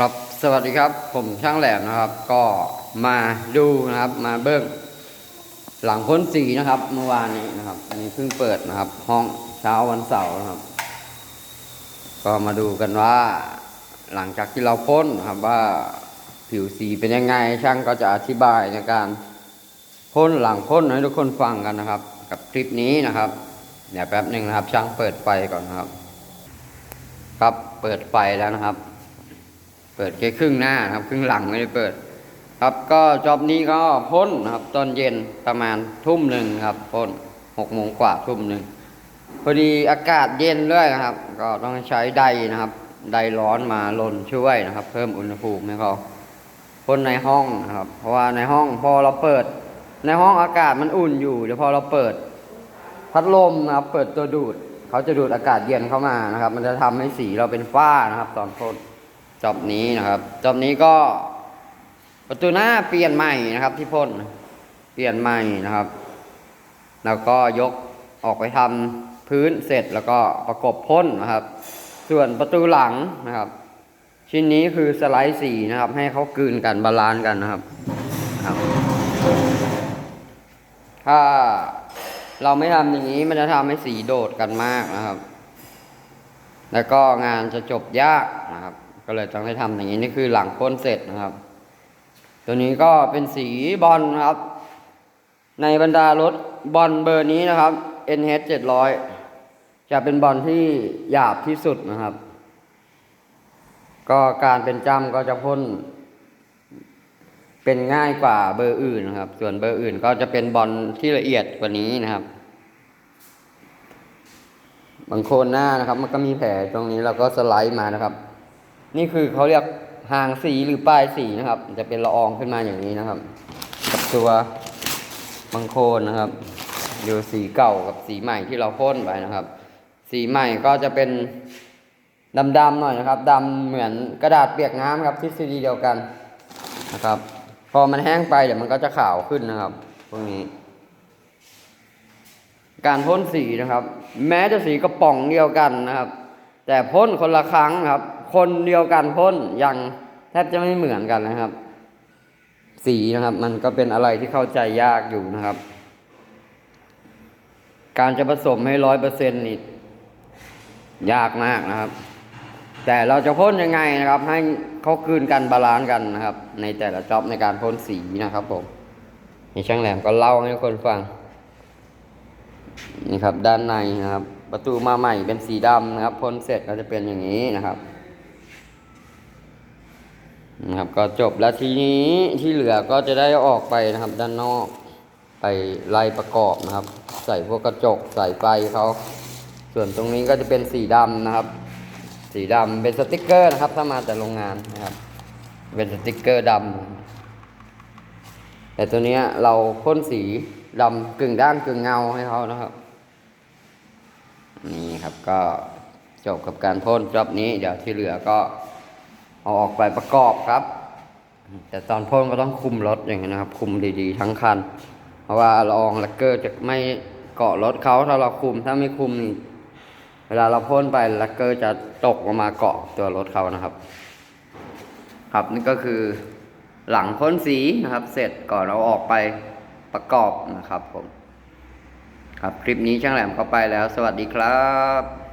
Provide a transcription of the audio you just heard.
ครับสวัสดีครับ ผมช่างแหลมนะครับ ก็มาดูนะครับ มาเบิ้งหลังพ้นสีนะครับ เมื่อวานนี้นะครับ อันนี้เพิ่งเปิดนะครับ ห้องเช้าวันเสาร์นะครับ ก็มาดูกันว่า หลังจากที่เราพ่นนะครับว่าผิวสีเป็นยังไงช่างก็จะอธิบายในการพ่นหลังพ่นให้ทุกคนฟังกันนะครับ กับคลิปนี้นะครับเดี๋ยวแป๊บหนึ่งนะครับ ช่างเปิดไฟก่อนครับ ครับเปิดไฟแล้วนะครับ เปิดแค่ครึ่งหน้าครับครึ่งหลังไม่ได้เปิด ครับก็จอบนี้ก็พ่นครับตอนเย็นประมาณทุ่มหนึ่งครับพ่นหกโมงกว่าทุ่มหนึ่งพอดีอากาศเย็นด้วยนะครับ ก็ต้องใช้ไดนะครับ ไดร้อนมาลนช่วยนะครับ เพิ่มอุณหภูมิให้เขาพ่นในห้องนะครับ เพราะว่าในห้องพอเราเปิด ในห้องอากาศมันอุ่นอยู่เดี๋ยวพอเราเปิด พัดลมนะครับเปิดตัวดูดเขาจะดูดอากาศเย็นเข้ามานะครับ มันจะทำให้สีเราเป็นฝ้านะครับ ตอนพ่น จอบนี้นะครับจอบนี้ก็ประตูหน้าเปลี่ยนใหม่นะครับ ที่พ่นเปลี่ยนใหม่นะครับ แล้วก็ยกออกไปทำพื้นเสร็จแล้วก็ประกบพ่นนะครับ ส่วนประตูหลังนะครับ ชิ้นนี้คือสไลด์สีนะครับ ให้เขากืนกันบาลานซ์กันนะครับครับถ้าเราไม่ทำอย่างนี้มันจะทำให้สีโดดกันมากนะครับ แล้วก็งานจะจบยากนะครับ ก็เลยต้องได้ทำอย่างนี้นี่คือหลังพ่นเสร็จนะครับ ตัวนี้ก็เป็นสีบอลนะครับ ในบรรดารถบอลเบอร์นี้นะครับ NH 700 จะเป็นบอลที่หยาบที่สุดนะครับ ก็การเป็นจำก็จะพ่นเป็นง่ายกว่าเบอร์อื่นนะครับ ส่วนเบอร์อื่นก็จะเป็นบอลที่ละเอียดกว่านี้นะครับ บางคนหน้านะครับ มันก็มีแผลตรงนี้เราก็สไลด์มานะครับ นี่คือเขาเรียกหางสีหรือปลายสีนะครับ จะเป็นละอองขึ้นมาอย่างนี้นะครับ กับตัวบางโคนนะครับอยู่สีเก่ากับสีใหม่ที่เราพ่นไปนะครับ สีใหม่ก็จะเป็นดำๆหน่อยนะครับดำเหมือนกระดาษเปียกน้ำครับทฤษฎีเดียวกันนะครับ พอมันแห้งไปเดี๋ยวมันก็จะขาวขึ้นนะครับพวกนี้ การพ่นสีนะครับ แม้จะสีกระป๋องเดียวกันนะครับ แต่พ่นคนละครั้งนะครับ คนเดียวกันพ่นยังแทบจะไม่เหมือนกันนะครับ สีนะครับมันก็เป็นอะไรที่เข้าใจยากอยู่นะครับ การจะผสมให้ร้อยเปอร์เซ็นต์นี่ยากมากนะครับ แต่เราจะพ่นยังไงนะครับ ให้เขาคืนกันบาลานซ์กันนะครับ ในแต่ละจ็อบในการพ่นสีนะครับผมนี่ช่างแหลมก็เล่าให้คนฟังนี่ครับด้านในนะครับ ประตูมาใหม่เป็นสีดำนะครับพ่นเสร็จก็จะเป็นอย่างนี้นะครับ นะครับก็จบแล้วทีนี้ที่เหลือก็จะได้ออกไปนะครับ ด้านนอกไปไล่ประกอบนะครับ ใส่พวกกระจกใส่ไฟเขาส่วนตรงนี้ก็จะเป็นสีดำนะครับ สีดำเป็นสติกเกอร์นะครับ ถ้ามาจากโรงงานนะครับ เป็นสติกเกอร์ดำแต่ตัวนี้เราพ่นสีดำกึ่งด้านกึ่งเงาให้เขานะครับ นี่ครับก็จบกับการพ่นจอบนี้ เดี๋ยวที่เหลือก็ เอาออกไปประกอบครับ แต่ตอนพ่นก็ต้องคุมรถอย่างนี้นะครับ คุมดีๆ ทั้งคัน เพราะว่าละอองลักเกอร์จะไม่เกาะรถเขาถ้าเราคุมถ้าไม่คุมนี่เวลาเราพ่นไปลักเกอร์จะตกลงมาเกาะตัวรถเขานะครับ ครับนี่ก็คือหลังพ่นสีนะครับ เสร็จก่อนเราออกไปประกอบนะครับผม ครับคลิปนี้ช่างแหลมเข้าไปแล้ว สวัสดีครับ